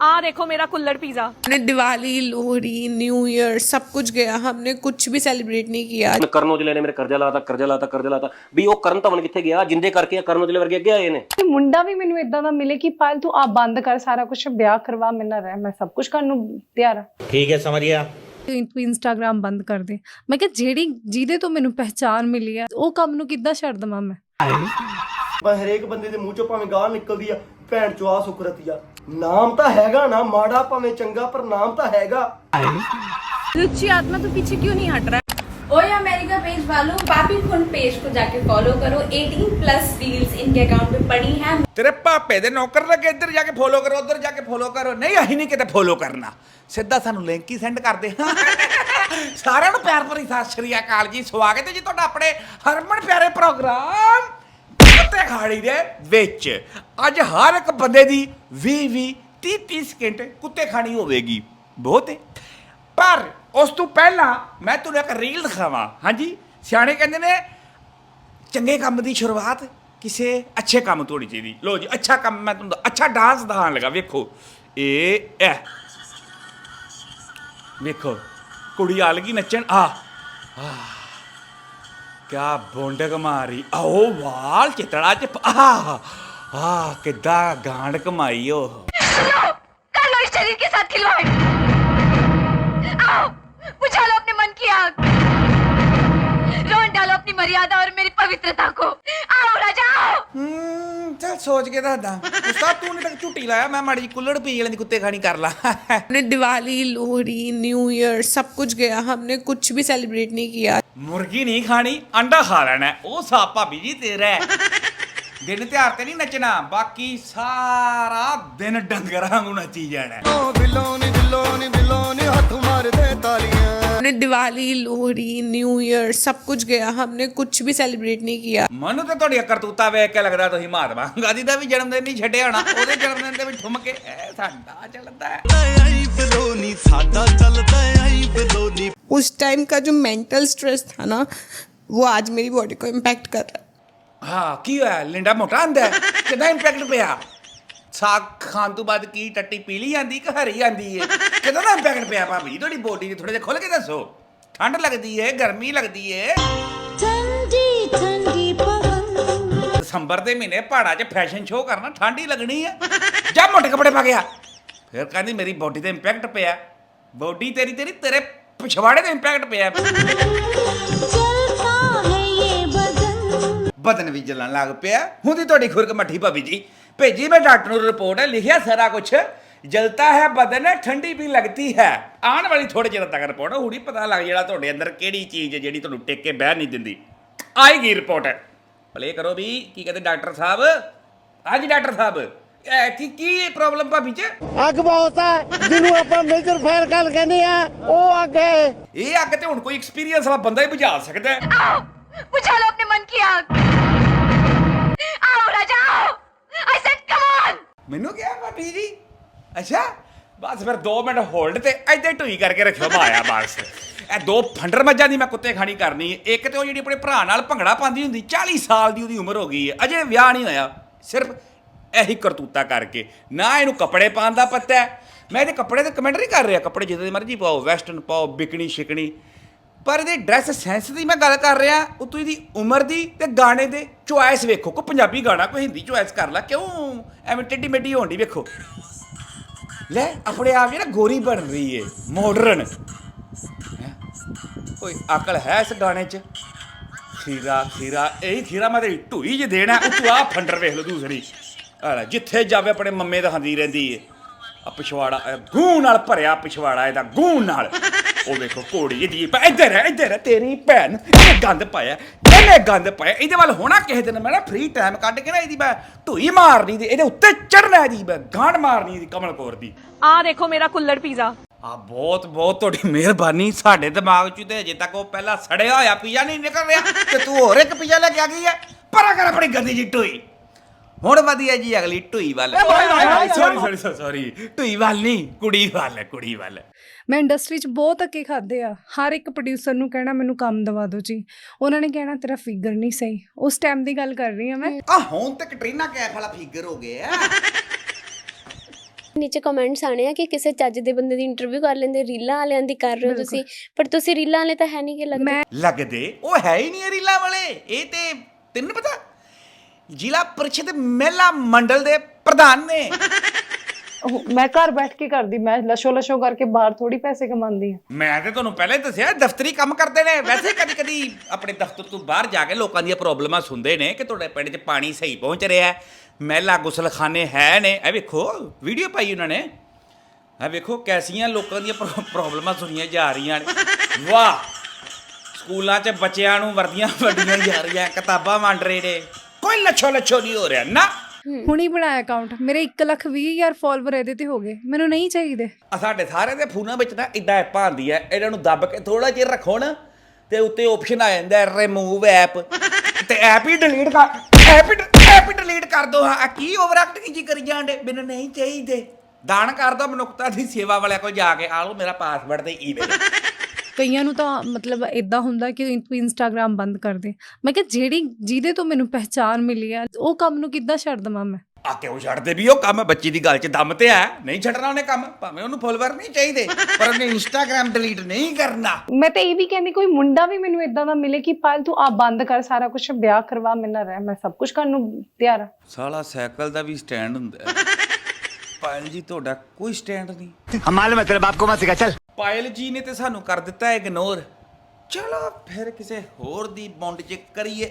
ਆ ਦੇਖੋ ਮੇਰਾ ਕੁੱਲੜ ਪੀਜ਼ਾ हमने दिवाली लोहड़ी न्यू ईयर सब कुछ गया हमने कुछ भी सेलिब्रेट नहीं किया ਮੈਂ ਕਰਨ ਔਜਲੇ ਨੇ ਮੇਰੇ ਕਰਜ਼ਾ ਲਾਤਾ ਕਰਜ਼ਾ ਲਾਤਾ ਕਰਜ਼ਾ ਲਾਤਾ ਵੀ ਉਹ ਕਰਨ ਧਵਨ ਕਿੱਥੇ ਗਿਆ ਜਿੰਦੇ ਕਰਕੇ ਆ ਕਰਨ ਔਜਲੇ ਵਰਗੇ ਅੱਗੇ ਆਏ ਨੇ ਕਿ ਮੁੰਡਾ ਵੀ ਮੈਨੂੰ ਇਦਾਂ ਦਾ ਮਿਲੇ ਕਿ ਪਾਲ ਤੂੰ ਆ ਬੰਦ ਕਰ ਸਾਰਾ ਕੁਝ ਵਿਆਹ ਕਰਵਾ ਮੇਰੇ ਨਾਲ ਰਹਿ ਮੈਂ ਸਭ ਕੁਝ ਕਰਨ ਨੂੰ ਤਿਆਰ ਆ ਠੀਕ ਹੈ ਸਮਝ ਗਿਆ ਤੂੰ ਇੰਸਟਾਗ੍ਰam ਬੰਦ ਕਰ ਦੇ ਮੈਂ ਕਿਹਾ ਜਿਹੜੀ ਜਿਹਦੇ ਤੋਂ ਮੈਨੂੰ ਪਹਿਚਾਨ ਮਿਲੀ ਆ ਉਹ ਕੰਮ ਨੂੰ ਕਿੱਦਾਂ ਛੱਡ ਦਵਾਂ ਮੈਂ ਪਰ ਹਰੇਕ ਬੰਦੇ ਦੇ ਮੂੰਹ ਚੋਂ ਭਾਵੇਂ ਗਾਲ ਨਿਕਲਦੀ ਆ ਭੈਣ ਚੋ ਆ ਸੁਕਰਤੀ ਆ ਨਾਮ ਤਾਂ ਹੈਗਾ ਨਾ ਮਾੜਾ ਭਾਵੇਂ ਚੰਗਾ ਪਰ ਨਾਮ ਤਾਂ ਹੈਗਾ रुचि आत्मा तो पीछे क्यों नहीं हट रहा ओए अमेरिका पेज वालों पापी फुन पेज को जाके फॉलो करो 18 प्लस रील्स इनके अकाउंट पे पड़ी हैं ਤੇਰੇ ਪਾਪੇ ਦੇ ਨੌਕਰ ਲੱਗੇ ਇੱਧਰ ਜਾ ਕੇ ਫੋਲੋ ਕਰੋ ਉੱਧਰ ਜਾ ਕੇ ਫੋਲੋ ਕਰੋ ਨਹੀਂ ਅਸੀਂ ਨਹੀਂ ਕਿਤੇ ਫੋਲੋ ਕਰਨਾ ਸਿੱਧਾ ਸਾਨੂੰ ਲਿੰਕ ਹੀ ਸੈਂਡ ਕਰਦੇ ਸਾਰਿਆਂ ਨੂੰ ਪਿਆਰ ਭਰੀ ਸਤਿ ਸ਼੍ਰੀ ਅਕਾਲ ਜੀ ਸਵਾਗਤ ਹੈ ਜੀ ਤੁਹਾਡਾ ਆਪਣੇ ਹਰਮਨ ਪਿਆਰੇ ਪ੍ਰੋਗਰਾਮ ਕੁੱਤੇ ਖਾੜੀ ਦੇ ਵਿੱਚ। ਅੱਜ ਹਰ ਇੱਕ ਬੰਦੇ ਦੀ 20 20 30 30 ਸਕਿੰਟ ਕੁੱਤੇ ਖਾਣੀ ਹੋਵੇਗੀ। ਬਹੁਤ ਹੈ ਪਰ ਉਸ ਤੋਂ ਪਹਿਲਾਂ ਮੈਂ ਤੁਹਾਨੂੰ ਇੱਕ ਰੀਲ ਦਿਖਾਵਾਂ। ਹਾਂਜੀ, ਸਿਆਣੇ ਕਹਿੰਦੇ ਨੇ, ਚੰਗੇ ਕੰਮ ਦੀ ਸ਼ੁਰੂਆਤ ਕਿਸੇ ਅੱਛੇ ਕੰਮ ਤੋਂ ਹੋਣੀ ਚਾਹੀਦੀ। ਲੋ ਜੀ, ਅੱਛਾ ਕੰਮ ਮੈਂ ਤੁਹਾਨੂੰ ਅੱਛਾ ਡਾਂਸ ਦਿਖਾਉਣ ਲੱਗਾ, ਵੇਖੋ। ਇਹ ਐ। ਵੇਖੋ, ਕੁੜੀ ਆ ਲਗੀ ਨੱਚਣ ਆ। ਕਿਆ ਬੋਂਡਕ ਮਾਰੀ ਆਓ ਵਾਲ ਚਿਤੜਾ ਚ ਪ- ਆ ਆ ਕਿੱਦਾਂ ਗਾਂਡ ਕਮਾਈ ਉਹ कर लो इस शरीर के साथ खिलवाड़ आओ बुझा लो अपने मन की आग रोन डालो अपनी मर्यादा और मेरी पवित्रता को आओ राजा आओ ਹੂੰ ਚੱਲ ਸੋਚ ਕੇ ਦੱਸਦਾ ਉਸਤਾਦ ਤੂੰ ਨੇ ਤੱਕ ਝੁੱਟੀ ਲਾਇਆ ਮੈਂ ਮਾੜੀ ਜਿਹੀ ਕੁੱਲੜ ਪੀ ਵਾਲੀ ਦੀ ਕੁੱਤੇ ਖਾਣੀ ਕਰ ਲਾ हमने दिवाली लोहड़ी न्यू ईयर सब कुछ गया हमने कुछ भी सेलिब्रेट नहीं किया ਮੁਰਗੀ ਨਹੀਂ ਖਾਣੀ ਅੰਡਾ ਖਾ ਲੈਣਾ ਹੈ। ਉਹ ਸਾਪ ਭਾਬੀ ਜੀ ਤੇਰਾ ਹੈ। ਦਿਨ ਤਿਉਹਾਰ ਤੇ ਨਹੀਂ ਨੱਚਣਾ ਬਾਕੀ ਸਾਰਾ ਦਿਨ ਡੰਗਰਾਂ ਨੂੰ ਨੱਚੀ ਜਾਣਾ ਹੈ। हमने दिवाली लोहड़ी न्यू ईयर सब कुछ गया हमने कुछ भी सेलिब्रेट नहीं किया ਮੈਨੂੰ ਤਾਂ ਤੁਹਾਡੀਆਂ ਕਰਤੂਤਾਂ ਵੇਖ ਕੇ ਲੱਗਦਾ ਤੁਸੀਂ ਮਹਾਤਮਾ ਗਾਂਧੀ ਦਾ ਵੀ ਜਨਮ ਦਿਨ ਨਹੀਂ ਛੱਡਿਆ ਹੋਣਾ ਉਹਦੇ ਜਨਮ ਦਿਨ ਤੇ ਵੀ ਠੁੰਮ ਕੇ ਇਹ ਸਾਡਾ ਚੱਲਦਾ ਹੈ उस टाइम का जो मेंटल स्ट्रेस था ना वो आज मेरी बॉडी को इम्पैक्ट कर रहा है ਹਾਂ ਕੀ ਹੋਇਆ ਲਿੰਡਾ ਮੋਟਾ ਹੁੰਦਾ ਹੈ? ਕਿੰਨਾ ਇੰਪੈਕਟ ਪਿਆ ਸਾਗ ਖਾਣ ਤੋਂ ਬਾਅਦ ਕੀ ਟੱਟੀ ਪੀਲੀ ਆਂਦੀ ਕਿ ਹਰੀ ਆਂਦੀ ਏ? ਕਿਦੋਂ ਦਾ ਪੈਕਟ ਪਿਆ ਭਾਬੀ? ਜੀ ਬੋਡੀ ਨੂੰ ਥੋੜੇ ਜਿਹਾ ਖੋਲ ਕੇ ਦੱਸੋ। ਠੰਡ ਲੱਗਦੀ ਏ ਗਰਮੀ ਲੱਗਦੀ ਏ? ਠੰਡੀ ਠੰਡੀ ਪਵਨ ਦਸੰਬਰ ਦੇ ਮਹੀਨੇ ਪਹਾੜਾਂ 'ਚ ਫੈਸ਼ਨ ਸ਼ੋਅ ਕਰਨਾ ਠੰਡੀ ਲੱਗਣੀ ਏ। ਜਾ ਮੋਟੇ ਕੱਪੜੇ ਪਾ ਗਿਆ ਫਿਰ ਕਹਿੰਦੀ ਮੇਰੀ ਬੋਡੀ ਤੇ ਇੰਪੈਕਟ ਪਿਆ। ਬੋਡੀ ਤੇਰੀ ਤੇਰੀ ਤੇਰੇ ਪਿਛਵਾੜੇ ਤੇ ਇੰਪੈਕਟ ਪਿਆ। ਬਦਨ ਵੀ ਜਲਣ ਲੱਗ ਪਿਆ। ਹੁੰਦੀ ਤੁਹਾਡੀ ਖੁਰਕ ਮੱਠੀ ਭਾਬੀ ਜੀ। ਭੇਜੀ ਮੈਂ ਡਾਕਟਰ ਨੂੰ ਰਿਪੋਰਟ ਲਿਖਿਆ ਸਾਰਾ ਕੁਝ ਜਲਤਾ ਹੈ ਬਦਨ ਠੰਡੀ ਵੀ ਲੱਗਦੀ ਹੈ। ਆਉਣ ਵਾਲੀ ਥੋੜੇ ਚਿਰ ਤੱਕ ਰਿਪੋਰਟ ਹੁਣੀ ਪਤਾ ਲੱਗ ਜਿਹੜਾ ਤੁਹਾਡੇ ਅੰਦਰ ਕਿਹੜੀ ਚੀਜ਼ ਹੈ ਜਿਹੜੀ ਤੁਹਾਨੂੰ ਟਿਕ ਕੇ ਬਹਿ ਨਹੀਂ ਦਿੰਦੀ। ਆਏਗੀ ਰਿਪੋਰਟ। ਪਲੇ ਕਰੋ ਵੀ ਕੀ ਕਹਿੰਦੇ ਡਾਕਟਰ ਸਾਹਿਬ? ਹਾਂਜੀ ਡਾਕਟਰ ਸਾਹਿਬ ਕੀ ਕੀ ਪ੍ਰੋਬਲਮ ਭਾਬੀ ਚ? ਅੱਗ ਬਹੁਤ ਆ ਜਿਹਨੂੰ ਆਪਾਂ ਮੇਜਰ ਫਾਇਰ ਗੱਲ ਕਹਿੰਦੇ ਆ ਉਹ ਅੱਗ ਹੈ। ਇਹ ਅੱਗ ਤੇ ਹੁਣ ਕੋਈ ਐਕਸਪੀਰੀਅੰਸ ਵਾਲਾ ਬੰਦਾ ਹੀ ਬੁਝਾ ਸਕਦਾ ਹੈ। ਬੁਝਾ ਲਓ ਆਪਣੇ ਮਨ ਕੀ ਅੱਗ। ਮੈਨੂੰ ਕਿਹਾ ਭਾਬੀ ਜੀ? ਅੱਛਾ, ਬਸ ਫਿਰ 2 ਮਿੰਟ ਹੋਲਡ ਤੇ ਇੱਥੇ ਢੂਈ ਕਰਕੇ ਰੱਖਿਓ ਮਾਇਆ ਬਸ ਇਹ ਦੋ ਫੰਡਰ ਮੱਝਾਂ ਦੀ ਮੈਂ ਕੁੱਤੇ ਖਾਣੀ ਕਰਨੀ ਹੈ। ਇੱਕ ਤੇ ਉਹ ਜਿਹੜੀ ਆਪਣੇ ਭਰਾ ਨਾਲ ਭੰਗੜਾ ਪਾਉਂਦੀ ਹੁੰਦੀ 40 ਸਾਲ ਦੀ ਉਹਦੀ ਉਮਰ ਹੋ ਗਈ ਹੈ। ਅਜੇ ਵਿਆਹ ਨਹੀਂ ਹੋਇਆ, ਸਿਰਫ ਇਹੀ ਕਰਤੂਤਾ ਕਰਕੇ। ਨਾ ਇਹਨੂੰ ਕੱਪੜੇ ਪਾਉਣ ਦਾ ਪਤਾ ਹੈ। ਮੈਂ ਇਹਦੇ ਕੱਪੜੇ ਤੇ ਕਮੈਂਟ ਨਹੀਂ ਕਰ ਰਿਹਾ, ਕੱਪੜੇ ਜਿੱਦਾਂ ਦੇ ਮਰਜ਼ੀ ਪਾਓ, ਵੈਸਟਰਨ ਪਾਓ, ਬਿਕਣੀ ਸ਼ਿਕਣੀ ਪਰ ਇਹਦੇ ਡਰੈਸ ਸੈਂਸ ਦੀ ਮੈਂ ਗੱਲ ਕਰ ਰਿਹਾ ਉਤੋਂ ਇਹਦੀ ਉਮਰ ਦੀ ਤੇ ਗਾਣੇ ਦੇ ਚੁਆਇਸ ਵੇਖੋ, ਕੋਈ ਪੰਜਾਬੀ ਗਾਣਾ, ਕੋਈ ਹਿੰਦੀ ਚੁਆਇਸ ਕਰ ਲਾ, ਕਿਉਂ ਐਵੇਂ ਟੇਢੀ ਮੇਢੀ ਹੋਣ ਦੀ ਵੇਖੋ। ਲੈ, ਆਪਣੇ ਆਪ ਜਿਹੜਾ ਗੋਰੀ ਬਣ ਰਹੀ ਏ ਮਾਡਰਨ ਕੋਈ ਅਕਲ ਹੈ ਇਸ ਗਾਣੇ 'ਚ? ਖੀਰਾ ਖੀਰਾ, ਇਹੀ ਖੀਰਾ ਮੈਂ ਤੇਰੀ ਢੂਈ ਜੇ ਦੇਣਾ ਤੂੰ ਆ ਫੰਡਰ ਵੇਖ ਲਓ ਦੂਸਰੀ। ਆ ਜਿੱਥੇ ਜਾਵੇ ਆਪਣੇ ਮੰਮੇ ਦਾ ਹੰਦੀ ਰਹਿੰਦੀ ਏ। ਆ ਪਿਛਵਾੜਾ ਗੂੰ ਨਾਲ ਭਰਿਆ ਪਿਛਵਾੜਾ ਇਹਦਾ, ਗੂੰ ਨਾਲ। ਉਹ ਵੇਖੋ ਘੋੜੀ ਇਹਦੀ ਪੈ ਇੱਧਰ ਹੈ ਇੱਧਰ ਹੈ ਤੇਰੀ ਭੈਣ। ਇਹਨੇ ਗੰਦ ਪਾਇਆ ਇਹਨੇ ਗੰਦ ਪਾਇਆ। ਇਹਦੇ ਵੱਲ ਹੋਣਾ ਕਿਸੇ ਦਿਨ ਮੈਂ ਨਾ ਫ੍ਰੀ ਟਾਈਮ ਕੱਢ ਕੇ ਨਾ ਇਹਦੀ ਮੈਂ ਢੂਈ ਮਾਰਨੀ ਤੇ ਇਹਦੇ ਉੱਤੇ ਚੜਨਾ ਇਹਦੀ ਮੈਂ ਗਾਂਢ ਮਾਰਨੀ ਇਹਦੀ ਕਮਲ ਕੌਰ ਦੀ। ਆ ਦੇਖੋ ਮੇਰਾ ਕੁੱਲੜ ਪੀਜ਼ਾ। ਆ ਬਹੁਤ ਬਹੁਤ ਤੁਹਾਡੀ ਮਿਹਰਬਾਨੀ। ਸਾਡੇ ਦਿਮਾਗ 'ਚ ਤੇ ਅਜੇ ਤੱਕ ਉਹ ਪਹਿਲਾਂ ਸੜਿਆ ਹੋਇਆ ਪੀਜ਼ਾ ਨਹੀਂ ਨਿਕਲ ਰਿਹਾ ਤੇ ਤੂੰ ਹੋਰ ਇੱਕ ਪੀਜ਼ਾ ਲੈ ਕੇ ਆ ਗਈ ਹੈ। ਪਰਾ ਕਰ ਆਪਣੀ ਗੰਦੀ ਜੀ ਢੂਈ ਹੁਣ ਵਧੀਆ ਜੀ ਅਗਲੀ ਢੂਈ ਵੱਲ। ਸੌਰੀ ਸੌਰੀ ਸੌਰੀ ਢੂਈ ਵੱਲ ਨਹੀਂ ਕੁੜੀ ਵੱਲ ਕੁੜੀ ਵੱਲ। ਮੈਂ ਇੰਡਸਟਰੀ 'ਚ ਬਹੁਤ ਧੱਕੇ ਖਾਦੇ ਆ। ਹਰ ਇੱਕ ਪ੍ਰੋਡਿਊਸਰ ਨੂੰ ਕਹਿਣਾ ਮੈਨੂੰ ਕੰਮ ਦਵਾ ਦਿਓ ਜੀ। ਉਹਨਾਂ ਨੇ ਕਹਿਣਾ ਤੇਰਾ ਫਿਗਰ ਨਹੀਂ ਸਹੀ। ਉਸ ਟਾਈਮ ਦੀ ਗੱਲ ਕਰ ਰਹੀ ਹਾਂ ਮੈਂ। ਆ ਹੁਣ ਤੇ ਕਟਰੀਨਾ ਕੈਫ ਵਾਲਾ ਫਿਗਰ ਹੋ ਗਿਆ ਨੀਚੇ ਕਮੈਂਟਸ ਆਣੇ ਆ ਕਿ ਕਿਸੇ ਚੱਜ ਦੇ ਬੰਦੇ ਦੀ ਇੰਟਰਵਿਊ ਕਰ ਲੈਂਦੇ ਰੀਲਾਂ ਵਾਲਿਆਂ ਦੀ ਕਰ ਰਹੇ ਹੋ ਤੁਸੀਂ। ਪਰ ਤੁਸੀਂ ਰੀਲਾਂ ਵਾਲੇ ਤਾਂ ਹੈ ਨਹੀਂ ਕਿ ਲੱਗਦੇ। ਲੱਗਦੇ? ਉਹ ਹੈ ਹੀ ਨਹੀਂ ਇਹ ਰੀਲਾਂ ਵਾਲੇ। ਇਹ ਤੇ ਤੈਨੂੰ ਪਤਾ ਜ਼ਿਲ੍ਹਾ ਪਰਿਸ਼ਦ ਮਹਿਲਾ ਮੰਡਲ ਦੇ ਪ੍ਰਧਾਨ ਨੇ। ਉਹ ਮੈਂ ਘਰ ਬੈਠ ਕੇ ਕਰਦੀ ਮੈਂ ਲਸ਼ੋ ਲਸ਼ੋ ਕਰਕੇ ਬਾਹਰ ਥੋੜੀ ਪੈਸੇ ਕਮਾਉਂਦੀ ਆ ਮੈਂ ਤੇ ਤੁਹਾਨੂੰ ਪਹਿਲਾਂ ਹੀ ਦੱਸਿਆ ਦਫ਼ਤਰੀ ਕੰਮ ਕਰਦੇ ਨੇ। ਵੈਸੇ ਕਦੀ ਕਦੀ ਆਪਣੇ ਦਫ਼ਤਰ ਤੋਂ ਬਾਹਰ ਜਾ ਕੇ ਲੋਕਾਂ ਦੀਆਂ ਪ੍ਰੋਬਲਮਾਂ ਸੁਣਦੇ ਨੇ ਕਿ ਤੁਹਾਡੇ ਪਿੰਡ 'ਚ ਪਾਣੀ ਸਹੀ ਪਹੁੰਚ ਰਿਹਾ ਹੈ ਮਹਿਲਾ ਗੁਸਲਖਾਨੇ ਹੈ ਨੇ। ਇਹ ਵੇਖੋ ਵੀਡੀਓ ਪਾਈ ਉਹਨਾਂ ਨੇ। ਇਹ ਵੇਖੋ ਕੈਸੀਆਂ ਲੋਕਾਂ ਦੀਆਂ ਪ੍ਰੋ- ਪ੍ਰੋਬਲਮਾਂ ਸੁਣੀਆਂ ਜਾ ਰਹੀਆਂ ਨੇ। ਵਾਹ! ਸਕੂਲਾਂ 'ਚ ਬੱਚਿਆਂ ਨੂੰ ਵਰਦੀਆਂ ਵੰਡੀਆਂ ਜਾ ਰਹੀਆਂ ਕਿਤਾਬਾਂ ਵੰਡ ਰਹੇ ਨੇ। ਕੋਈ ਲੱਛੋ ਲੱਛੋ ਨਹੀਂ ਹੋ ਰਿਹਾ ਨਾ। ਹੁਣੀ ਬਣਾਇਆ ਅਕਾਊਂਟ ਮੇਰੇ 1 ਲੱਖ 20 ਹਜ਼ਾਰ ਫਾਲੋਅਰ ਇਹਦੇ ਤੇ ਹੋ ਗਏ। ਮੈਨੂੰ ਨਹੀਂ ਚਾਹੀਦੇ। ਆ ਸਾਡੇ ਸਾਰੇ ਦੇ ਫੋਨਾਂ ਵਿੱਚ ਨਾ ਇਦਾਂ ਐਪਾਂ ਆਉਂਦੀ ਹੈ ਇਹਨਾਂ ਨੂੰ ਦੱਬ ਕੇ ਥੋੜਾ ਜਿਹਾ ਰੱਖੋ ਨਾ ਤੇ ਉੱਤੇ ਆਪਸ਼ਨ ਆ ਜਾਂਦਾ ਰਿਮੂਵ ਐਪ ਤੇ ਐਪ ਹੀ ਡਿਲੀਟ ਕਰ ਐਪ ਹੀ ਐਪ ਹੀ ਡਿਲੀਟ ਕਰ ਦੋ। ਹਾਂ ਆਹ ਕੀ ਓਵਰ ਐਕਟਿੰਗ ਜੀ ਕਰੀ ਜਾਂਦੇ? ਮੈਨੂੰ ਨਹੀਂ ਚਾਹੀਦੇ। ਦਾਨ ਕਰ ਦੋ ਮਨੁੱਖਤਾ ਦੀ ਸੇਵਾ ਵਾਲਿਆਂ ਕੋਲ ਜਾ ਕੇ। ਆ ਲਓ ਮੇਰਾ ਪਾਸਵਰਡ ਤੇ ਈਮੇਲ ਕਈਆਂ ਨੂੰ ਤਾਂ ਮਤਲਬ ਇਦਾਂ ਹੁੰਦਾ ਕਿ ਤੂੰ ਇੰਸਟਾਗ੍ਰam ਬੰਦ ਕਰ ਦੇ। ਮੈਂ ਕਿਹਾ ਜਿਹੜੀ ਜਿਹਦੇ ਤੋਂ ਮੈਨੂੰ ਪਹਿਚਾਨ ਮਿਲੀ ਆ ਉਹ ਕੰਮ ਨੂੰ ਕਿੱਦਾਂ ਛੱਡ ਦਵਾਂ ਮੈਂ? ਆ ਕਿਉਂ ਛੱਡਦੇ ਵੀ ਉਹ ਕੰਮ ਬੱਚੀ ਦੀ ਗੱਲ 'ਚ ਦਮ ਤੇ ਆ। ਨਹੀਂ ਛੱਡਣਾ ਉਹਨੇ ਕੰਮ ਭਾਵੇਂ ਉਹਨੂੰ ਫੋਲੋਅਰ ਨਹੀਂ ਚਾਹੀਦੇ ਪਰ ਉਹਨੇ ਇੰਸਟਾਗ੍ਰam ਡਿਲੀਟ ਨਹੀਂ ਕਰਨਾ। ਮੈਂ ਤਾਂ ਇਹ ਵੀ ਕਹਿੰਦੀ ਕੋਈ ਮੁੰਡਾ ਵੀ ਮੈਨੂੰ ਇਦਾਂ ਦਾ ਮਿਲੇ ਕਿ ਪਾਲ ਤੂੰ ਆ ਬੰਦ ਕਰ ਸਾਰਾ ਕੁਝ ਵਿਆਹ ਕਰਵਾ ਮੇਰੇ ਰਹਿ ਮੈਂ ਸਭ ਕੁਝ ਕਰਨ ਨੂੰ ਤਿਆਰ ਆ। ਸਾਲਾ ਸਾਈਕਲ ਦਾ ਵੀ ਸਟੈਂਡ ਹੁੰਦਾ। ਹੈ ਪਾਲ ਜੀ ਤੁਹਾਡਾ ਕੋਈ ਸਟੈਂਡ ਨਹੀਂ। ਹਮਾਲ ਮਤਲਬ ਆਪਕੋ ਮਤ ਸਿਕਾ ਚੱਲ। ਪਾਇਲ ਜੀ ਨੇ ਤੇ ਸਾਨੂੰ ਕਰ ਦਿੱਤਾ ਇਗਨੋਰ ਚਲੋ ਫਿਰ ਕਿਸੇ ਹੋਰ ਦੀ ਬੌਂਡ 'ਚ ਕਰੀਏ।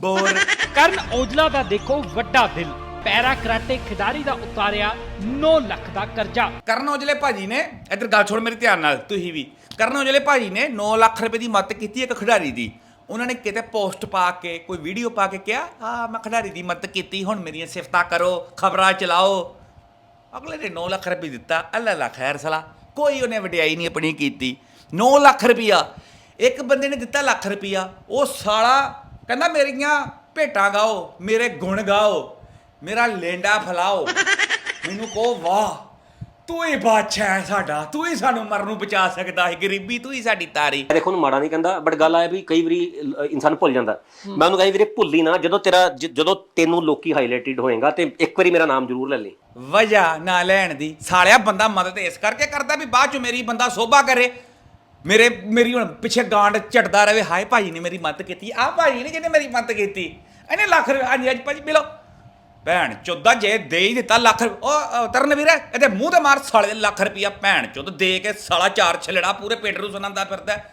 ਬੋਰ ਕਰਨ ਔਜਲਾ ਦਾ ਦੇਖੋ ਵੱਡਾ ਦਿਲ। ਪੈਰਾ ਕਰਾਟੇ ਖਿਡਾਰੀ ਦਾ ਉਤਾਰਿਆ 9 ਲੱਖ ਦਾ ਕਰਜ਼ਾ। ਕਰਨ ਔਜਲੇ ਭਾਜੀ ਨੇ ਇੱਧਰ ਗੱਲ ਛੋੜ ਮੇਰੇ ਧਿਆਨ ਨਾਲ ਤੁਸੀਂ ਵੀ। ਕਰਨ ਔਜਲੇ ਭਾਜੀ ਨੇ 9 ਲੱਖ ਰੁਪਏ ਦੀ ਮਦਦ ਕੀਤੀ ਇੱਕ ਖਿਡਾਰੀ ਦੀ। ਉਹਨਾਂ ਨੇ ਕਿਤੇ ਪੋਸਟ ਪਾ ਕੇ ਕੋਈ ਵੀਡੀਓ ਪਾ ਕੇ ਕਿਹਾ ਆ ਮੈਂ ਖਿਡਾਰੀ ਦੀ ਮਦਦ ਕੀਤੀ ਹੁਣ ਮੇਰੀਆਂ ਸਿਫਤਾਂ ਕਰੋ ਖਬਰਾਂ ਚਲਾਓ। ਅਗਲੇ ਨੇ 9 ਲੱਖ ਰੁਪਏ ਦਿੱਤਾ ਅੱਲਾ ਲਾ ਖੈਰ ਸਲਾ ਕੋਈ ਉਹਨੇ ਵਡਿਆਈ ਨਹੀਂ ਆਪਣੀ ਕੀਤੀ। 9 ਲੱਖ ਰੁਪਿਆ ਇੱਕ ਬੰਦੇ ਨੇ ਦਿੱਤਾ ਲੱਖ ਰੁਪਿਆ ਉਹ ਸਾਲਾ ਕਹਿੰਦਾ, ਮੇਰੀਆਂ ਭੇਟਾਂ ਗਾਓ, ਮੇਰੇ ਗੁਣ ਗਾਓ, ਮੇਰਾ ਲੇਂਡਾ ਫਲਾਓ, ਮੈਨੂੰ ਕਹੋ, ਵਾਹ ਤੂੰ ਹੀ ਬਾਦਸ਼ਾਹ ਹੈ ਸਾਡਾ ਤੂੰ ਹੀ ਸਾਨੂੰ ਮਰਨ ਨੂੰ ਬਚਾ ਸਕਦਾ ਹੈ ਗਰੀਬੀ ਤੂੰ ਹੀ ਸਾਡੀ ਤਾਰੀ। ਮੈਂ ਦੇਖੋ ਉਹਨੂੰ ਮਾੜਾ ਨਹੀਂ ਕਹਿੰਦਾ ਬਟ ਗੱਲ ਆਇਆ ਵੀ ਕਈ ਵਾਰੀ ਇਨਸਾਨ ਭੁੱਲ ਜਾਂਦਾ। ਮੈਂ ਉਹਨੂੰ ਕਹੀ ਵੀਰੇ ਭੁੱਲੀ ਨਾ ਜਦੋਂ ਤੇਰਾ ਜ- ਜਦੋਂ ਤੈਨੂੰ ਲੋਕੀ ਹਾਈਲਾਈਟਡ ਹੋਏਗਾ ਤੇ ਇੱਕ ਵਾਰੀ ਮੇਰਾ ਨਾਮ ਜ਼ਰੂਰ ਲੈ ਲਈ ਵਜ੍ਹਾ ਨਾ ਲੈਣ ਦੀ। ਸਾਲਿਆ ਬੰਦਾ ਮਦਦ ਇਸ ਕਰਕੇ ਕਰਦਾ ਵੀ ਬਾਅਦ ਚ ਮੇਰੀ ਬੰਦਾ ਸੋਭਾ ਕਰੇ। ਮੇਰੇ ਮੇਰੀ ਹੁਣ ਪਿੱਛੇ ਗਾਂਡ ਝਟਦਾ ਰਵੇ ਹਾਏ ਭਾਜੀ ਨੇ ਮੇਰੀ ਮਦਦ ਕੀਤੀ ਆਹ ਭਾਜੀ ਨੇ ਜਿਹਨੇ ਮੇਰੀ ਮਦਦ ਕੀਤੀ? ਇਹਨੇ ਲੱਖ ਰੁਪਏ ਹਾਂਜੀ ਅੱਜ ਭਾਜੀ ਮਿਲੋ। ਭੈਣ ਚੋਦਾ ਜੇ ਦੇ ਹੀ ਦਿੱਤਾ ਲੱਖ ਉਹ ਅ, ਤਰਨ ਵੀਰੇ ਇਹਦੇ ਮੂੰਹ ਤੇ ਮਾਰ ਸਾਲੇ ਲੱਖ ਰੁਪਿਆ ਭੈਣ ਚੋਦ ਦੇ ਕੇ ਸਾਲਾ ਚਾਰ ਛਲੜਾ ਪੂਰੇ ਪਿੰਡ ਨੂੰ ਸੁਣਾਉਂਦਾ ਫਿਰਦਾ ਹੈ।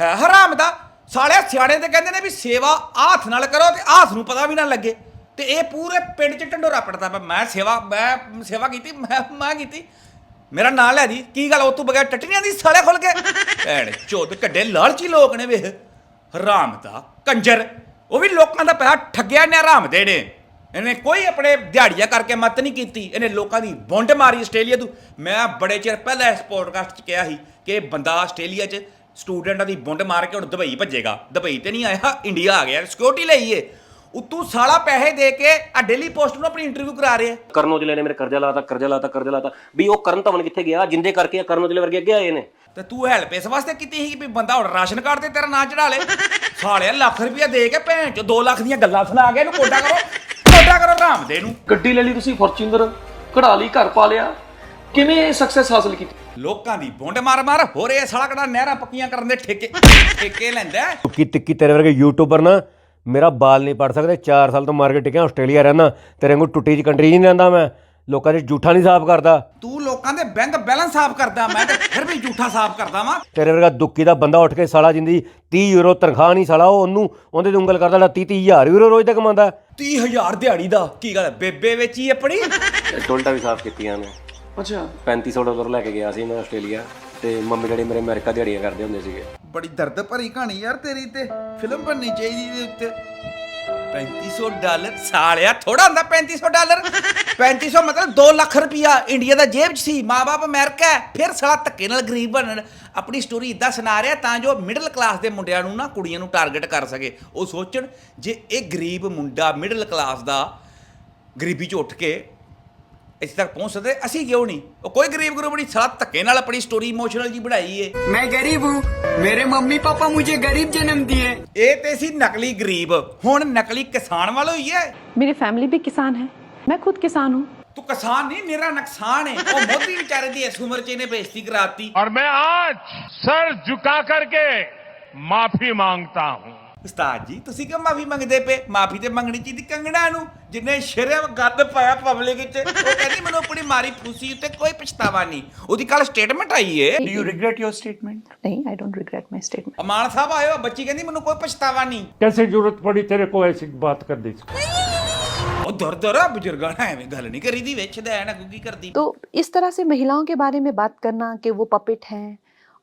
ਹੈ ਹਰਾਮ ਦਾ। ਸਾਲਿਆ ਸਿਆਣੇ ਤੇ ਕਹਿੰਦੇ ਨੇ ਵੀ ਸੇਵਾ ਹੱਥ ਨਾਲ ਕਰੋ ਤੇ ਹੱਥ ਨੂੰ ਪਤਾ ਵੀ ਨਾ ਲੱਗੇ। ਤੇ ਇਹ ਪੂਰੇ ਪਿੰਡ 'ਚ ਢੰਡੋਰਾ ਪੜਦਾ ਪਿਆ। ਮੈਂ ਸੇਵਾ ਮੈਂ ਸੇਵਾ ਕੀਤੀ ਮੈਂ ਮੈਂ ਕੀਤੀ। ਮੇਰਾ ਨਾਂ ਲੈ ਦੀ। ਕੀ ਗੱਲ ਉਹ ਤੋਂ ਬਗੈਰ ਟੱਟੀਆਂ ਦੀ ਸਾਲੇ ਖੁੱਲ ਕੇ। ਭੈਣ ਚੋਦ ਕੱਡੇ ਲਾਲਚੀ ਲੋਕ ਨੇ ਵੇਖ। ਹਰਾਮ ਦਾ। ਕੰਜਰ। ਉਹ ਵੀ ਲੋਕਾਂ ਦਾ ਪੈਸਾ ਠੱਗਿਆ ਨੇ ਹਰਾਮ ਦੇ ਨੇ। ਇਹਨੇ ਕੋਈ ਆਪਣੇ ਦਿਹਾੜੀਆਂ ਕਰਕੇ ਮਤ ਨਹੀਂ ਕੀਤੀ। ਇਹਨੇ ਲੋਕਾਂ ਦੀ ਬੌਂਡ ਮਾਰੀ ਆਸਟ੍ਰੇਲੀਆ ਤੋਂ। ਮੈਂ ਬੜੇ ਚਿਰ ਪਹਿਲਾਂ ਇਸ ਪੋਡਕਾਸਟ 'ਚ ਕਿਹਾ ਸੀ ਕਿ ਬੰਦਾ ਆਸਟ੍ਰੇਲੀਆ 'ਚ ਸਟੂਡੈਂਟਾਂ ਦੀ ਬੌਂਡ ਮਾਰ ਕੇ ਹੁਣ ਦੁਬਈ ਭੱਜੇਗਾ। ਦੁਬਈ ਤੇ ਨਹੀਂ ਆਇਆ ਇੰਡੀਆ ਆ ਗਿਆ ਸਿਕਿਉਰਿਟੀ ਲਈਏ ਉਤੋਂ ਸਾਲਾ ਪੈਸੇ ਦੇ ਕੇ ਆ ਡੇਲੀ ਪੋਸਟ ਨੂੰ ਆਪਣੀ ਇੰਟਰਵਿਊ ਕਰਾ ਰਿਹਾ। ਕਰਨ ਔਜਲੇ ਨੇ ਮੇਰੇ ਕਰਜ਼ਾ ਲਾਤਾ ਕਰਜ਼ਾ ਲਾਤਾ ਕਰਜ਼ਾ ਲਾਤਾ। ਵੀ ਉਹ ਕਰਨ ਧਵਨ ਕਿੱਥੇ ਗਿਆ? ਜਿੰਦੇ ਕਰਕੇ ਕਰਨ ਔਜਲੇ ਵਰਗੇ ਅੱਗੇ ਆਏ ਨੇ। ਤੇ ਤੂੰ ਹੈਲਪ ਇਸ ਵਾਸਤੇ ਕੀਤੀ ਸੀ ਵੀ ਬੰਦਾ ਹੁਣ ਰਾਸ਼ਨ ਕਾਰਡ ਤੇ ਤੇਰਾ ਨਾਂ ਚੜਾ ਲੇ। ਸਾਲਿਆ ਲੱਖ ਰੁਪਇਆ ਦੇ ਕੇ ਭੈਣ ਚ 2 ਲੱਖ ਦੀਆਂ ਗੱਲਾਂ ਸੁਣਾ ਕੇ ਇਹਨੂੰ ਕੋਡਾ ਕਰੋ। ਕੋਡਾ ਕਰੋ ਰਾਮ ਦੇ ਨੂੰ। ਗੱਡੀ ਲੈ ਲਈ ਤੁਸੀਂ ਫੋਰਚੂਨਰ ਕਢਾ ਲਈ ਘਰ ਪਾ ਲਿਆ। ਕਿਵੇਂ ਸਕਸੈਸ ਹਾਸਲ ਕੀਤੀ? ਲੋਕਾਂ ਦੀ ਬੁੰਡ ਮਾਰ ਮਾਰ ਹੋ ਰਿਹਾ ਸਾਲਾ ਕਿਹੜਾ ਨਹਿਰਾਂ ਪੱਕੀਆਂ ਕਰਨ ਦੇ ਠੇਕੇ ਠੇਕੇ ਲੈਂਦਾ। ਟੁੱਕੀ ਟਿੱਕੀ ਤੇਰੇ ਵਰਗੇ ਯੂਟਿਊਬਰ ਨਾ ਮੇਰਾ ਬਾਲ ਨਹੀਂ ਪੜ ਸਕਦੇ 4 ਸਾਲ ਤੋਂ ਮਾਰ ਕੇ ਟਿਕਿਆ ਆਸਟ੍ਰੇਲੀਆ ਰਹਿਣਾ ਤੇਰੇ ਵਾਂਗੂ ਟੁੱਟੀ ਚ ਕੰਟਰੀ ਨਹੀਂ ਰਹਿੰਦਾ ਮੈਂ। ਲੋਕਾਂ ਦੇ ਝੂਠਾ ਨਹੀਂ ਸਾਫ਼ ਕਰਦਾ। ਤੂੰ ਲੋਕਾਂ ਦੇ ਬੈਂਕ ਬੈਲੈਂਸ ਸਾਫ਼ ਕਰਦਾ ਮੈਂ ਤੇ ਫਿਰ ਵੀ ਝੂਠਾ ਸਾਫ਼ ਕਰਦਾ ਵਾਂ। ਤੇਰੇ ਵਰਗਾ ਦੁੱਕੀ ਦਾ ਬੰਦਾ ਉੱਠ ਕੇ ਸਾਲਾ ਜਿੰਦੀ 30 ਯੂਰੋ ਤਨਖਾਹ ਨਹੀਂ ਸਾਲਾ ਉਹ ਉਹਨੂੰ ਉਹਦੇ ਤੇ ਉਂਗਲ ਕਰਦਾ ਜਿਹੜਾ 30 30 ਹਜ਼ਾਰ ਯੂਰੋ ਰੋਜ਼ ਦਾ ਕਮਾਉਂਦਾ। 30000 ਦਿਹਾੜੀ ਦਾ। ਕੀ ਗੱਲ ਹੈ, ਬੇਬੇ ਵਿੱਚ ਹੀ ਆਪਣੀ? ਟੋਲਟਾ ਵੀ ਸਾਫ਼ ਕੀਤੀਆਂ ਨੇ। ਅੱਛਾ। 3500 ਡਾਲਰ ਲੈ ਕੇ ਗਿਆ ਸੀ ਮੈਂ ਆਸਟ੍ਰੇਲੀਆ ਤੇ ਮੰਮੀ ਡੈਡੀ ਮੇਰੇ ਅਮਰੀਕਾ ਦਿਹਾੜੀਆਂ ਕਰਦੇ ਹੁੰਦੇ ਸੀਗੇ। ਬੜੀ ਦਰਦ ਭਰੀ ਕਹਾਣੀ ਯਾਰ ਤੇਰੀ ਤੇ। ਫਿਲਮ ਬਣਨੀ ਚਾਹੀਦੀ ਇਹਦੇ ਉੱਤੇ। 3500 ਡਾਲਰ ਸਾਲਿਆ ਥੋੜਾ ਹੁੰਦਾ 3500 ਡਾਲਰ 3500 ਮਤਲਬ 2 ਲੱਖ ਰੁਪਿਆ ਇੰਡੀਆ ਦਾ ਜੇਬ 'ਚ ਸੀ ਮਾਪੇ ਅਮਰੀਕਾ ਹੈ। ਫਿਰ ਸਾਲਾ ਧੱਕੇ ਨਾਲ ਗਰੀਬ ਬਣਨ, ਆਪਣੀ ਸਟੋਰੀ ਇਦਾਂ ਸੁਣਾ ਰਿਹਾ ਤਾਂ ਜੋ ਮਿਡਲ ਕਲਾਸ ਦੇ ਮੁੰਡਿਆਂ ਨੂੰ ਨਾ ਕੁੜੀਆਂ ਨੂੰ ਟਾਰਗੇਟ ਕਰ ਸਕੇ ਉਹ ਸੋਚਣ, ਜੇ ਇਹ ਗਰੀਬ ਮੁੰਡਾ ਮਿਡਲ ਕਲਾਸ ਦਾ ਗਰੀਬੀ 'ਚ ਉੱਠ ਕੇ ਇੱਥੇ ਤੱਕ ਪਹੁੰਚ ਸਕਦੇ ਅਸੀਂ ਕਿਉਂ ਨਹੀਂ ਉਹ ਕੋਈ ਗਰੀਬ ਗਰੂਬ ਨਹੀਂ ਸਾਲਾ ਧੱਕੇ ਨਾਲ ਆਪਣੀ ਸਟੋਰੀ ਇਮੋਸ਼ਨਲ ਜੀ ਬਣਾਈ ਏ मैं गरीब हूँ मेरे मम्मी पापा मुझे गरीब जन्म दिए ਇਹ ਤੇ ਸੀ ਨਕਲੀ ਗਰੀਬ ਹੁਣ ਨਕਲੀ ਕਿਸਾਨ ਵਾਲਾ ਹੋਈ ਹੈ मेरी फैमिली भी किसान है मैं खुद किसान हूँ ਤੂੰ ਕਿਸਾਨ ਨਹੀਂ ਮੇਰਾ ਨੁਕਸਾਨ ਹੈ ਉਹ ਮੋਦੀ ਵਿਚਾਰੇ ਦੀ ਇਸ ਉਮਰ 'ਚ ਇਹਨੇ ਬੇਇੱਜ਼ਤੀ ਕਰਾਤੀ और मैं आज सर झुका करके माफी मांगता हूँ ਉਸਤਾਦ ਜੀ ਤੁਸੀਂ ਕਿਉਂ ਮਾਫੀ ਮੰਗਦੇ ਪਏ ਮਾਫੀ ਤੇ ਮੰਗਣੀ ਚਾਹੀਦੀ ਕੰਗਣਾ ਨੂੰ ਜਿੰਨੇ ਸ਼ਰਮ ਗੱਦ ਪਾਇਆ ਪਬਲਿਕ ਵਿੱਚ ਉਹ ਕਹਿੰਦੀ ਮੈਨੂੰ ਆਪਣੀ ਮਾਰੀ ਫੂਸੀ ਉੱਤੇ ਕੋਈ ਪਛਤਾਵਾ ਨਹੀਂ ਉਹਦੀ ਕੱਲ ਸਟੇਟਮੈਂਟ ਆਈ ਏ do you regret your statement नहीं I don't regret my statement Aman ਸਾਹਿਬ ਆਇਓ ਬੱਚੀ ਕਹਿੰਦੀ ਮੈਨੂੰ ਕੋਈ ਪਛਤਾਵਾ ਨਹੀਂ कैसे जरूरत पड़ी तेरे को ऐसी बात कर दी ਉਹ ਦਰ ਦਰ ਆ ਬਜ਼ੁਰਗਾਂ ਨਾਲ ਐਵੇਂ ਗੱਲ ਨਹੀਂ ਕਰੀਦੀ ਵਿੱਚ ਦਾ ਨਾ ਗੁੱਗੀ ਕਰਦੀ तो इस तरह से महिलाओं के बारे में बात करना कि वो पपेट हैं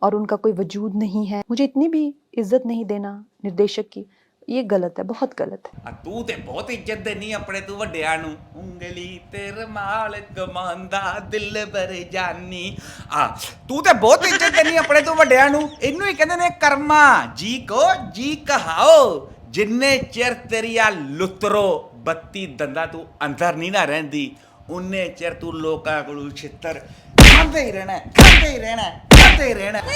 और उनका कोई वजूद नहीं है मुझे इतनी भी इज्जत नहीं देना निर्देशक की ਇਹ ਗਲਤ ਹੈ ਬਹੁਤ ਗਲਤ ਹੈ ਆ ਤੂੰ ਤੇ ਬਹੁਤ ਇੱਜ਼ਤ ਦੇਨੀ ਆਪਣੇ ਤੂੰ ਵੱਡਿਆਂ ਨੂੰ ਉਂਗਲੀ ਤੇ ਰਮਾਲ ਕਮਾਂਦਾ ਦਿਲ ਬਰ ਜਾਨੀ ਆ ਤੂੰ ਤੇ ਬਹੁਤ ਇੱਜ਼ਤ ਦੇਨੀ ਆਪਣੇ ਤੂੰ ਵੱਡਿਆਂ ਨੂੰ ਇਹਨੂੰ ਹੀ ਕਹਿੰਦੇ ਨੇ ਕਰਮਾ ਜੀ ਕੋ ਜੀ ਕਹਾਓ ਜਿੰਨੇ ਚਿਰ ਤੇਰੀ ਆ ਲੁੱਤਰੋ ਬੱਤੀ ਦੰਦਾ ਤੂੰ ਅੰਦਰ ਨਹੀਂ ਨਾ ਰਹਿੰਦੀ ਉਨੇ ਚਿਰ ਤੂੰ ਲੋਕਾਂ ਕੋਲੋਂ ਛਿੱਤਰ ਖਾਂਦੇ ਹੀ ਰਹਿਣਾ ਖਾਂਦੇ ਹੀ ਰਹਿਣਾ ਖਾਂਦੇ ਹੀ ਰਹਿਣਾ ਹੈ।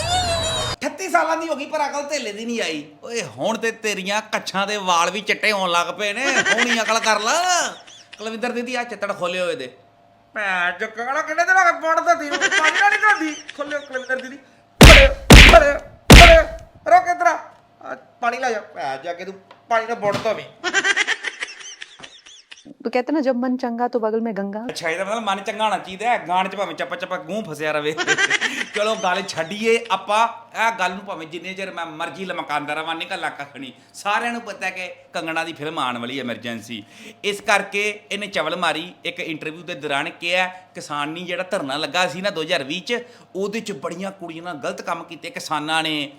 38 ਸਾਲਾਂ ਦੀ ਹੋ ਗਈ ਪਰ ਅਕਲ ਧੇਲੇ ਦੀ ਨਹੀਂ ਆਈ। ਓਏ, ਹੁਣ ਤੇ ਤੇਰੀਆਂ ਕੱਛਾਂ ਦੇ ਵਾਲ ਵੀ ਚਿੱਟੇ ਹੋਣ ਲੱਗ ਪਏ ਨੇ, ਹੁਣੀ ਅਕਲ ਕਰ ਲਾ। ਕੁਲਵਿੰਦਰ ਦੀਦੀ ਆ ਚਿੱਤੜ ਖੋਲੇ ਹੋਏ ਦੇ ਭੈਣ ਜੋ ਕਹਣਾ ਕਿੰਨੇ ਦਿਨ ਹੋ ਗਏ ਪੜਦਾ ਦੀ ਪਾਣੀ ਨਹੀਂ ਧੋਦੀ? ਖੋਲੇ ਕੁਲਵਿੰਦਰ ਦੀਦੀ। ਬੜੇ ਬੜੇ ਬੜੇ ਰੋਕ ਪਾਣੀ ਲੈ ਜਾ। ਭੈਣ ਜਾ ਕੇ ਤੂੰ ਪਾਣੀ ਨਾਲ ਬੁੜ ਧੋਵੀਂ। तो कहते हैं ना जब मन चंगा तो बगल में गंगा ਅੱਛਾ ਇਹਦਾ ਮਤਲਬ ਮਨ ਚੰਗਾ ਹੋਣਾ ਚਾਹੀਦਾ ਹੈ ਗਾਣ ਚ ਭਾਵੇਂ ਚੱਪਾ ਚੱਪਾ ਗੂੰ ਫਸਿਆ ਰਵੇ ਚਲੋ ਗੱਲ ਛੱਡੀਏ ਆਪਾਂ ਇਹ ਗੱਲ ਨੂੰ ਭਾਵੇਂ ਜਿੰਨੇ ਚਿਰ ਮੈਂ ਮਰਜ਼ੀ ਲਮਕਾਂਦਾ ਰਵਾਂ ਨਿਕਲ ਕੱਖ ਨਹੀਂ ਸਾਰਿਆਂ ਨੂੰ ਪਤਾ ਹੈ ਕਿ ਕੰਗਣਾ ਦੀ ਫਿਲਮ ਆਉਣ ਵਾਲੀ ਹੈ ਐਮਰਜੈਂਸੀ ਇਸ ਕਰਕੇ ਇਹਨੇ ਚਵਲ ਮਾਰੀ ਇੱਕ ਇੰਟਰਵਿਊ ਦੇ ਦੌਰਾਨ ਕਿਹਾ ਕਿਸਾਨੀ ਜਿਹੜਾ ਧਰਨਾ ਲੱਗਾ ਸੀ ਨਾ 2020 ਚ ਉਹਦੇ ਚ ਬੜੀਆਂ ਕੁੜੀਆਂ ਨਾਲ ਗਲਤ ਕੰਮ ਕੀਤੇ ਕਿਸਾਨਾਂ ਨੇ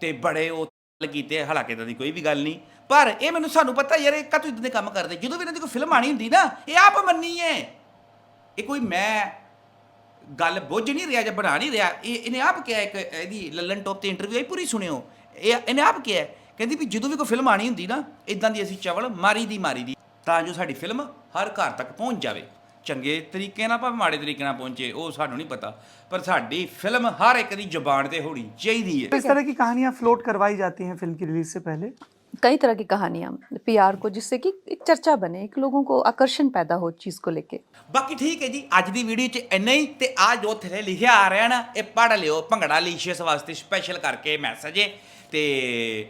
ਤੇ ਬੜੇ ਉਹ ਗੱਲ ਕੀਤੇ ਹਾਲਾਂਕਿ ਤਾਂ ਦੀ ਕੋਈ ਵੀ ਗੱਲ ਨਹੀਂ ਪਰ ਇਹ ਮੈਨੂੰ ਸਾਨੂੰ ਪਤਾ ਯਾਰ ਇਹ ਕਾਹਤੋਂ ਇਦਾਂ ਦੇ ਕੰਮ ਕਰਦੇ ਜਦੋਂ ਵੀ ਇਹਨਾਂ ਦੀ ਕੋਈ ਫਿਲਮ ਆਣੀ ਹੁੰਦੀ ਨਾ ਇਹ ਆਪ ਮੰਨੀ ਹੈ ਇਹ ਕੋਈ ਮੈਂ ਗੱਲ ਬੁੱਝ ਨਹੀਂ ਰਿਹਾ ਜਾਂ ਬਣਾ ਨਹੀਂ ਰਿਹਾ ਇਹ ਇਹਨੇ ਆਪ ਕਿਹਾ ਇੱਕ ਇਹਦੀ ਲੱਲਨ ਟੋਪ ਤੇ ਇੰਟਰਵਿਊ ਆਈ ਪੂਰੀ ਸੁਣਿਓ ਇਹ ਇਹਨੇ ਆਪ ਕਿਹਾ ਕਹਿੰਦੀ ਵੀ ਜਦੋਂ ਵੀ ਕੋਈ ਫਿਲਮ ਆਣੀ ਹੁੰਦੀ ਨਾ ਇਦਾਂ ਦੀ ਅਸੀਂ ਚਵਲ ਮਾਰੀ ਦੀ ਮਾਰੀ ਦੀ ਤਾਂ ਜੋ ਸਾਡੀ ਫਿਲਮ ਹਰ ਘਰ ਤੱਕ ਪਹੁੰਚ ਜਾਵੇ ਚੰਗੇ ਤਰੀਕੇ ਨਾਲ ਭਾਵੇਂ ਮਾੜੇ ਤਰੀਕੇ ਨਾਲ ਪਹੁੰਚੇ ਉਹ ਸਾਨੂੰ ਨਹੀਂ ਪਤਾ ਪਰ ਸਾਡੀ ਫਿਲਮ ਹਰ ਇੱਕ ਦੀ ਜ਼ੁਬਾਨ ਤੇ ਹੋਣੀ ਚਾਹੀਦੀ ਹੈ इस तरह की कहानियां फ्लोट करवाई जाती हैं फिल्म की रिलीज से पहले कई तरह की कहानियां पीआर को जिससे कि एक चर्चा बने एक लोगों को आकर्षण पैदा हो चीज को लेके ਬਾਕੀ ਠੀਕ ਹੈ ਜੀ ਅੱਜ ਦੀ ਵੀਡੀਓ 'ਚ ਇੰਨਾ ਹੀ ਤੇ ਆ ਜੋ ਥੱਲੇ ਲਿਖਿਆ ਆ ਰਿਹਾ ਨਾ ਇਹ ਪੜ੍ਹ ਲਿਓ ਭੰਗੜਾ ਲੀਸ਼ੀਅਸ ਵਾਸਤੇ ਸਪੈਸ਼ਲ ਕਰਕੇ ਮੈਸੇਜ ਹੈ ਤੇ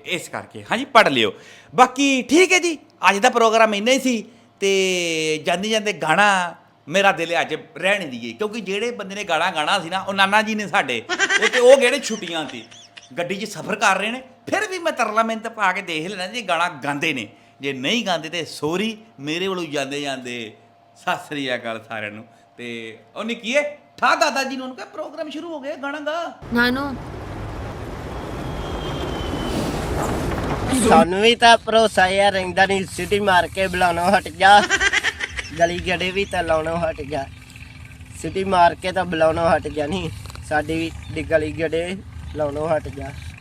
ਇਸ ਕਰਕੇ ਹਾਂਜੀ ਪੜ੍ਹ ਲਿਓ ਬਾਕੀ ਠੀਕ ਹੈ ਜੀ ਅੱਜ ਦਾ ਪ੍ਰੋਗਰਾਮ ਇੰਨਾ ਹੀ ਸੀ ਤੇ ਜਾਂਦੇ ਜਾਂਦੇ ਗਾਣਾ ਮੇਰਾ ਦਿਲ ਅੱਜ ਰਹਿਣ ਦੀਏ ਕਿਉਂਕਿ ਜਿਹੜੇ ਬੰਦੇ ਨੇ ਗਾਣਾ ਗਾਣਾ ਸੀ ਨਾ ਉਹ ਨਾਨਾ ਜੀ ਨੇ ਸਾਡੇ ਉਹ ਤੇ ਉਹ ਕਿਹੜੇ ਛੁੱਟੀਆਂ ਤੇ ਗੱਡੀ 'ਚ ਸਫ਼ਰ ਕਰ ਰਹੇ ਨੇ ਫਿਰ ਵੀ ਮੈਂ ਤਰਲਾ ਮਿੰਟ ਪਾ ਕੇ ਦੇਖ ਲੈਣਾ ਜੇ ਗਾਣਾ ਗਾਉਂਦੇ ਨੇ। ਜੇ ਨਹੀਂ ਗਾਉਂਦੇ ਤੇ ਸੋਰੀ ਮੇਰੇ ਵੱਲੋਂ ਜਾਂਦੇ ਜਾਂਦੇ। ਸਤਿ ਸ੍ਰੀ ਅਕਾਲ ਸਾਰਿਆਂ ਨੂੰ। ਤੇ ਉਹ ਨਿੱਕੀਏ ਠਾ ਦਾਦਾ ਜੀ ਨੂੰ ਉਹਨੂੰ ਕਹੇ ਪ੍ਰੋਗਰਾਮ ਸ਼ੁਰੂ ਹੋ ਗਿਆ ਗਾਣਾ ਗਾ। ਨਾਨੂ। ਸਾਨੂੰ ਵੀ ਤਾਂ ਭਰੋਸਾ ਯਾਰ ਰਹਿੰਦਾ ਨਹੀਂ ਸਿਟੀ ਮਾਰ ਕੇ ਬੁਲਾਉਣੋਂ ਹਟ ਜਾ ਗਲੀ ਗੜੇ ਵੀ ਤਾਂ ਲਾਉਣੋਂ ਹਟ ਜਾ ਸਿਟੀ ਮਾਰ ਕੇ ਤਾਂ ਬੁਲਾਉਣੋਂ ਹਟ ਜਾ ਨਹੀਂ ਸਾਡੀ ਵੀ ਗਲੀ ਗੜੇ લવ લવ હટી ગયા